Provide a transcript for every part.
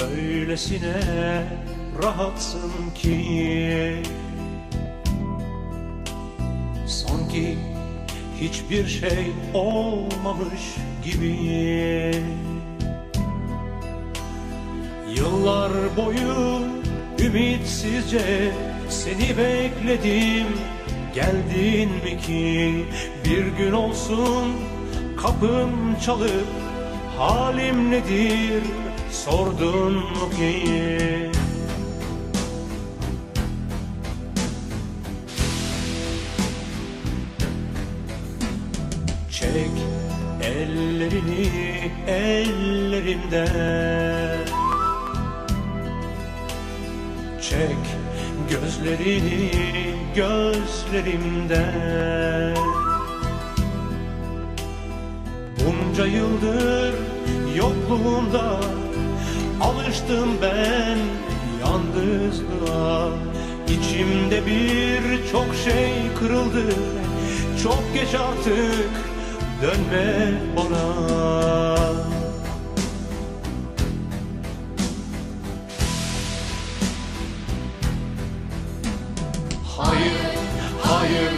Öylesine rahatsın ki. Sanki hiçbir şey olmamış gibi. Yıllar boyu ümitsizce seni bekledim. Geldin mi ki? Bir gün olsun kapım çalıp Halim nedir sordun mu ki? Çek ellerini ellerimden Çek gözlerini gözlerimden. Bunca yıldır yokluğunda Alıştım ben yalnızlığa. İçimde bir çok şey kırıldı. Çok geç artık dönme bana. Hayır, hayır,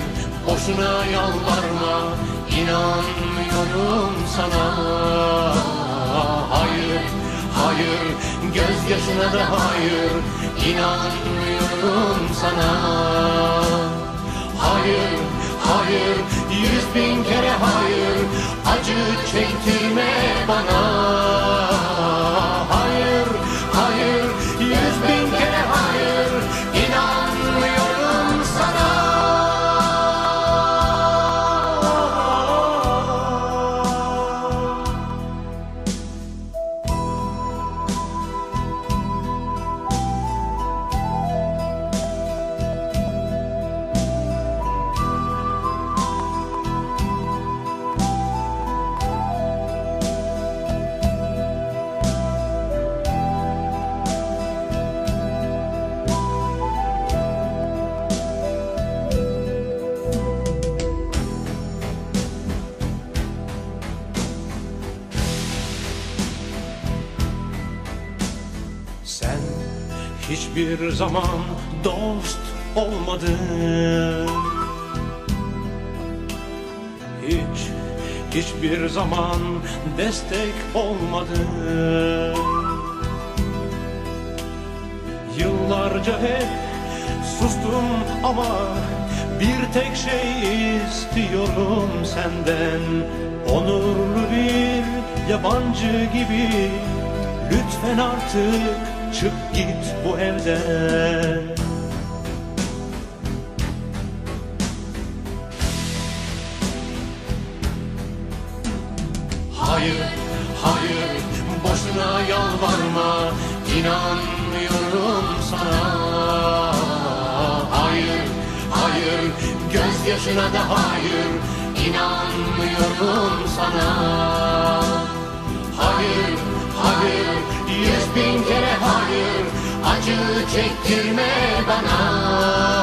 boşuna yalvarma. İnanmıyorum sana hayır, gözyaşına da hayır İnanmıyorum sana. Hayır, hayır, yüz bin kere hayır Acı çektirme bana Sen hiçbir zaman dost olmadın. Hiç, hiçbir zaman destek olmadın. Yıllarca hep sustum ama bir tek şey istiyorum senden. Onurlu bir yabancı gibi. Lütfen artık çık git bu evden. Hayır, hayır, boşuna yalvarma. İnanmıyorum sana. Hayır, hayır, gözyaşına da hayır. İnanmıyorum sana. Hayır, Acı çektirme bana